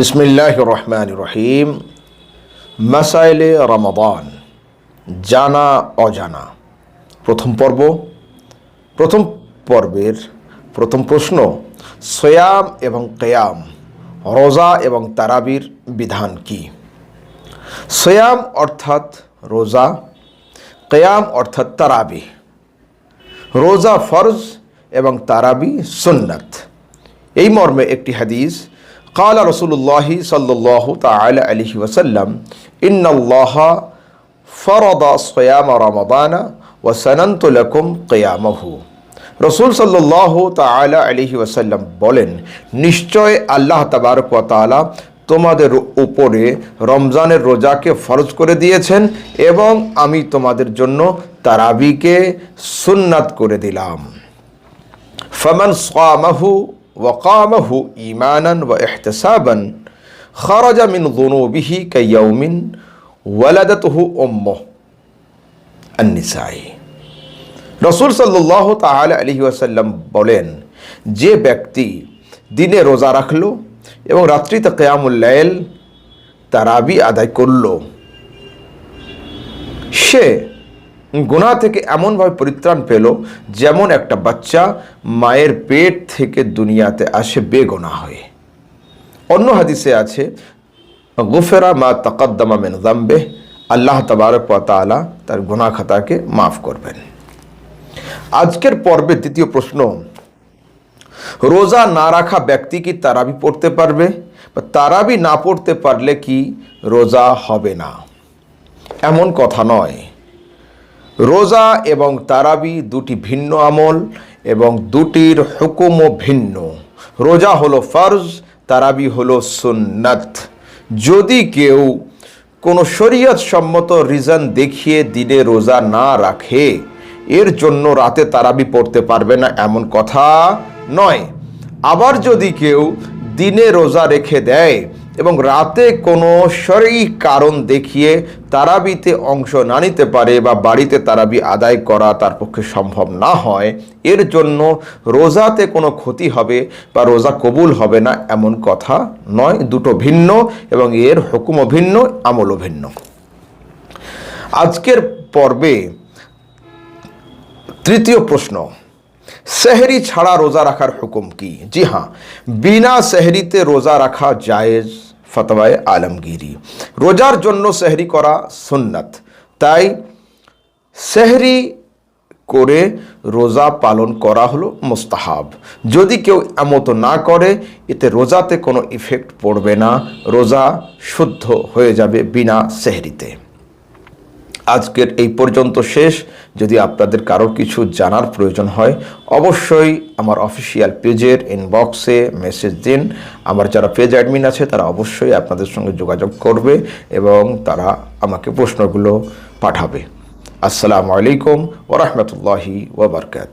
বিসমিল্লাহ রহমান রহিম মাসাইলে রমাদান, জানা, অজানা। প্রথম পর্ব, প্রথম পর্বের প্রথম প্রশ্ন, সয়াম এবং কেয়াম, রোজা এবং তারাবির বিধান কি? সয়াম অর্থাৎ রোজা, কেয়াম অর্থাৎ তারাবি। রোজা ফরজ এবং তারাবি সুন্নাত। এই মর্মে একটি হাদিস কালা রসুল্লাহ সাল্লাহ তাল আলহি ওসাল্লাম ইন্নআল্লাহ ফরদা সয়াম রমাদানা ও সনন্তলকুম কেয়ামহু রসুল সাল্লাহ তালা আলহি ওসাল্লাম বলেন, নিশ্চয় আল্লাহ তাবারকালা তোমাদের উপরে রমজানের রোজাকে ফরজ করে দিয়েছেন এবং আমি তোমাদের জন্য তারাবিকে সুন্নাত করে দিলাম। ফমান সামাহু ওয়াকামাহু ইমানান ওয়া ইহতিসাবান খারাজা মিন যুনুবিহি কাইয়াউমিন ওয়ালাদাতহু উম্মুহ আন-নিসাই রাসূল সাল্লাল্লাহু তাআলা আলাইহি ওয়াসাল্লাম বলেন যে ব্যক্তি দিনে রোজা রাখল এবং রাত্রিতে কেয়ামুল লাইল তারাবি আদায় করল, সে গুণা থেকে এমনভাবে পরিত্রাণ পেল যেমন একটা বাচ্চা মায়ের পেট থেকে দুনিয়াতে আসে বেগোনা হয়ে। অন্য হাদিসে আছে, গুফেরা মা তাকাদ্দামা মেন জাম্বে আল্লাহ তবারক তালা তার গোনা খাতাকে মাফ করবেন। আজকের পর্বে দ্বিতীয় প্রশ্ন, রোজা না রাখা ব্যক্তি কি তারাবি পড়তে পারবে? বা তারাবি না পড়তে পারলে কি রোজা হবে না? এমন কথা নয়। রোজা এবং তারাবি দুটি ভিন্ন আমল এবং দুটির হুকুমও ভিন্ন। রোজা হলো ফরজ, তারাবি হলো সুন্নাত। যদি কেউ কোনো শরীয়ত সম্মত রিজন দেখিয়ে দিনে রোজা না রাখে, এর জন্য রাতে তারাবি পড়তে পারবে না এমন কথা নয়। আবার যদি কেউ দিনে রোজা রেখে দেয় এবং রাতে কোনো শরীর কারণ দেখিয়ে তারাবিতে অংশ না নিতে পারে বা বাড়িতে তারাবি আদায় করা তার পক্ষে সম্ভব না হয়, এর জন্য রোজাতে কোনো ক্ষতি হবে বা রোজা কবুল হবে না এমন কথা নয়। দুটো ভিন্ন এবং এর হুকুমও ভিন্ন, আমলও ভিন্ন। আজকের পর্বে তৃতীয় প্রশ্ন, সেহরি ছাড়া রোজা রাখার হুকুম কি? জি হ্যাঁ বিনা সেহরিতে রোজা রাখা জায়েজ ফতওয়ায় আলমগিরি। রোজার জন্য সেহরি করা সুন্নাত। তাই সেহরি করে রোজা পালন করা হলো মুস্তাহাব। যদি কেউ এমতো না করে, এতে রোজাতে কোনো ইফেক্ট পড়বে না। রোজা শুদ্ধ হয়ে যাবে বিনা সেহরিতে। আজকের এই পর্যন্ত শেষ। যদি আপনাদের কারোর কিছু জানার প্রয়োজন হয়, অবশ্যই আমার অফিসিয়াল পেজের ইনবক্সে মেসেজ দিন। আমার যারা পেজ অ্যাডমিন আছে, তারা অবশ্যই আপনাদের সঙ্গে যোগাযোগ করবে এবং তারা আমাকে প্রশ্নগুলো পাঠাবে। আসসালামু আলাইকুম ওরহমতুল্লাহি ওবরকাত